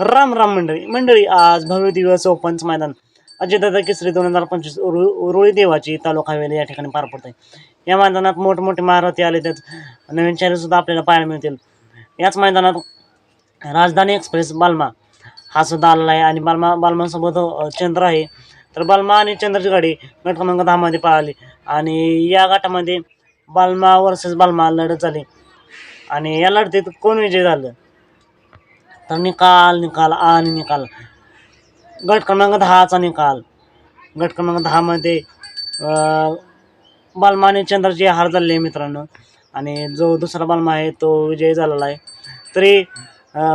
राम राम मंडळी. मंडळी आज भव्य दिवस ओपनच मैदान. अजितदादा केसरी दोन हजार पंचवीस उरुळी देवाची तालुका हवेली या ठिकाणी पार पडते आहे या मैदानात मोठमोठे महारथी आले त्यात. नवीन चेहरेसुद्धा आपल्याला पाहायला मिळतील. याच मैदानात राजधानी एक्सप्रेस बालमा. हा सुद्धा आलेला आहे आणि बालमा बाल्मासोबत चंद्र आहे. तर बालमा आणि चंद्रची गाडी गट क्रमांक दहामध्ये पाळली. आणि या गटामध्ये बाल्मा वर्सेस बालमा लढत झाली. आणि या लढतीत कोण विजय झालं? तर निकाल निकाल आणि निकाल. गट क्रमांक दहाचा निकाल. गट क्रमांक दहामध्ये अं, बालमा आणि चंद्रची हार झालेले आहे मित्रांनो. आणि जो दुसरा बालमा आहे तो विजयी झालेला आहे. तरी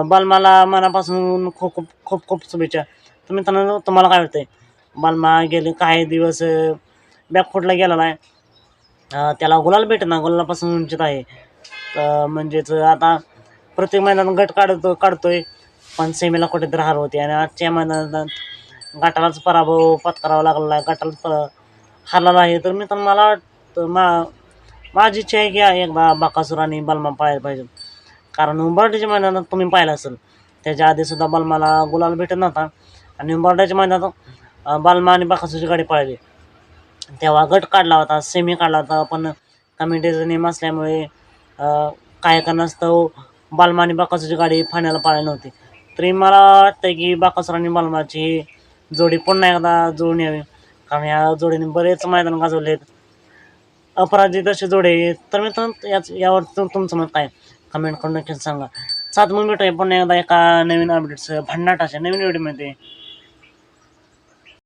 बालमाला मनापासून खूप खूप खूप खूप शुभेच्छा. तर मित्रांनो तुम्हाला काय वाटतंय? बालमा गेले काही दिवस बॅकफुटला गेलेला आहे. त्याला गुलाल भेटना गुलालापासून वंचित आहे. तर म्हणजेच आता प्रत्येक मैदानात गट काढतो काढतोय. पण सेमीला कुठेतरी हार होते. आणि आजच्या मैदानात गटालाच पराभव पत्करावा लागलेला आहे गटालाच पर हारलेला आहे तर मी तर मला वाटतं मा माझी इच्छा आहे की एकदा बाकासूर आणि बलमा पाहायला पाहिजे. कारण उंबरड्याच्या मैदानात तुम्ही पाहिलं असेल. त्याच्या आधीसुद्धा बलमाला गुलाल भेटत नव्हता. आणि उंबरड्याच्या मैदानात बलमा आणि बाकासूरची गाडी पाहिली तेव्हा गट काढला होता सेमी काढला होता. पण कमिटीचा नेम असल्यामुळे काय कारणास्तव बालमा आणि बाकासूरची गाडी फायनल पाळली नव्हती. तरी मला वाटतं की बाकासर आणि बालमाची जोडी पुन्हा एकदा जुळून यावी. कारण या जोडीने बरेच मैदान गाजवले आहेत अपराजित असे जोडे तर मी याच यावर तुमचं मत काय? कमेंट करून नक्कीच सांगा. सात मग भेटूया पुन्हा एकदा एका नवीन अपडेट्स भन्नाटाच्या नवीन व्हिडिओमध्ये